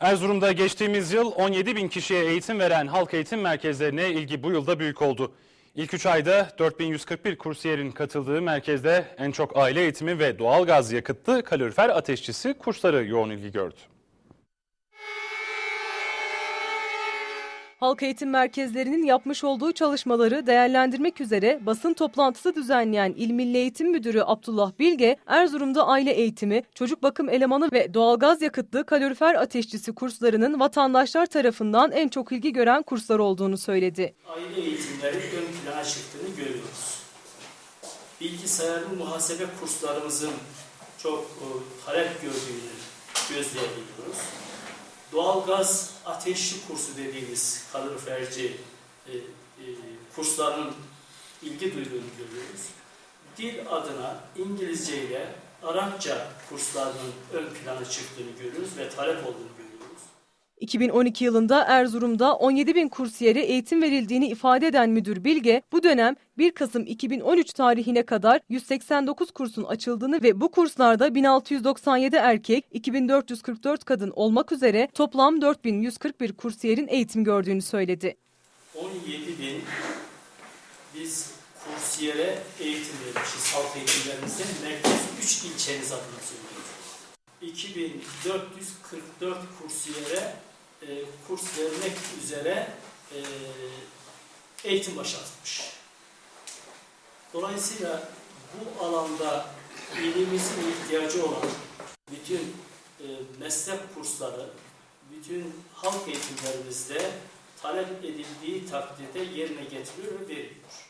Erzurum'da geçtiğimiz yıl 17 bin kişiye eğitim veren halk eğitim merkezlerine ilgi bu yılda büyük oldu. İlk 3 ayda 4141 kursiyerin katıldığı merkezde en çok aile eğitimi ve doğalgaz yakıtlı kalorifer ateşçisi kursları yoğun ilgi gördü. Halk eğitim merkezlerinin yapmış olduğu çalışmaları değerlendirmek üzere basın toplantısı düzenleyen İl Milli Eğitim Müdürü Abdullah Bilge, Erzurum'da aile eğitimi, çocuk bakım elemanı ve doğalgaz yakıtlı kalorifer ateşçisi kurslarının vatandaşlar tarafından en çok ilgi gören kurslar olduğunu söyledi. aile eğitimleri ön plana çıktığını görüyoruz. Bilgisayarlı muhasebe kurslarımızın çok e, talep gördüğünü gözleyebiliyoruz. Doğalgaz ateşli kursu dediğimiz kaloriferci e, e, kursların ilgi duyduğunu görüyoruz. Dil adına İngilizce ile Arapça kurslarının ön plana çıktığını görüyoruz ve talep olduğunu görüyoruz. 2012 yılında Erzurum'da 17 bin kursiyere eğitim verildiğini ifade eden Müdür Bilge, bu dönem 1 Kasım 2013 tarihine kadar 189 kursun açıldığını ve bu kurslarda 1697 erkek, 2444 kadın olmak üzere toplam 4141 kursiyerin eğitim gördüğünü söyledi. 17 bin biz kursiyere eğitim vermişiz halk eğitimlerimizde. Merkez 3 ilçeniz adına söylüyoruz. 2444 kursiyere e, kurs vermek üzere e, eğitim başlatmış. Dolayısıyla bu alanda ilimizin ihtiyacı olan bütün e, meslek kursları, bütün halk eğitimlerimizde talep edildiği takdirde yerine getiriliyor ve veriliyor.